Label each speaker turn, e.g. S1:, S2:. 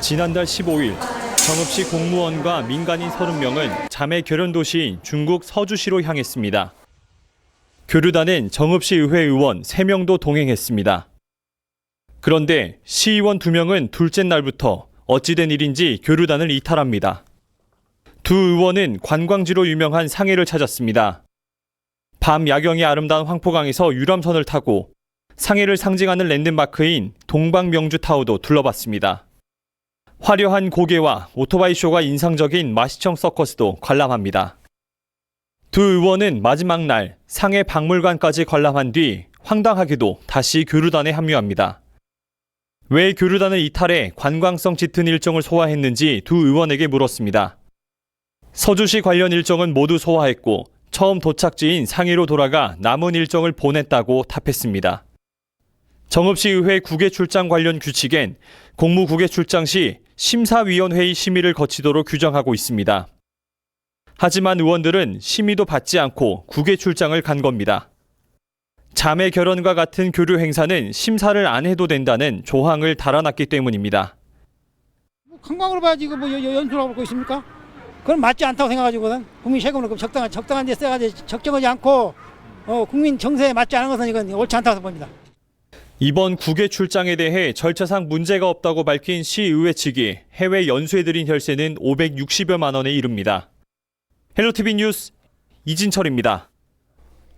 S1: 지난달 15일 정읍시 공무원과 민간인 30명은 자매 결연 도시인 중국 서주시로 향했습니다. 교류단은 정읍시 의회 의원 3명도 동행했습니다. 그런데 시의원 2명은 둘째 날부터 어찌된 일인지 교류단을 이탈합니다. 두 의원은 관광지로 유명한 상해를 찾았습니다. 밤 야경이 아름다운 황포강에서 유람선을 타고 상해를 상징하는 랜드마크인 동방명주타워도 둘러봤습니다. 화려한 고개와 오토바이 쇼가 인상적인 마시청 서커스도 관람합니다. 두 의원은 마지막 날 상해 박물관까지 관람한 뒤 황당하게도 다시 교류단에 합류합니다. 왜 교류단을 이탈해 관광성 짙은 일정을 소화했는지 두 의원에게 물었습니다. 서주시 관련 일정은 모두 소화했고 처음 도착지인 상해로 돌아가 남은 일정을 보냈다고 답했습니다. 정읍시 의회 국외 출장 관련 규칙엔 공무 국외 출장 시 심사위원회의 심의를 거치도록 규정하고 있습니다. 하지만 의원들은 심의도 받지 않고 국외 출장을 간 겁니다. 자매 결혼과 같은 교류 행사는 심사를 안 해도 된다는 조항을 달아놨기 때문입니다.
S2: 뭐 관광으로 봐야지 이거 뭐 연- 연수라고 볼거 있습니까? 그건 맞지 않다고 생각하지거든. 국민 세금을 그 적당한 적당한 데 써야 지 적정하지 않고 어, 국민 정서에 맞지 않은 것은 이건 옳지 않다고 봅니다.
S1: 이번 국외 출장에 대해 절차상 문제가 없다고 밝힌 시의회 측이 해외 연수에 들인 혈세는 560여만 원에 이릅니다. 헬로티비 뉴스 이진철입니다.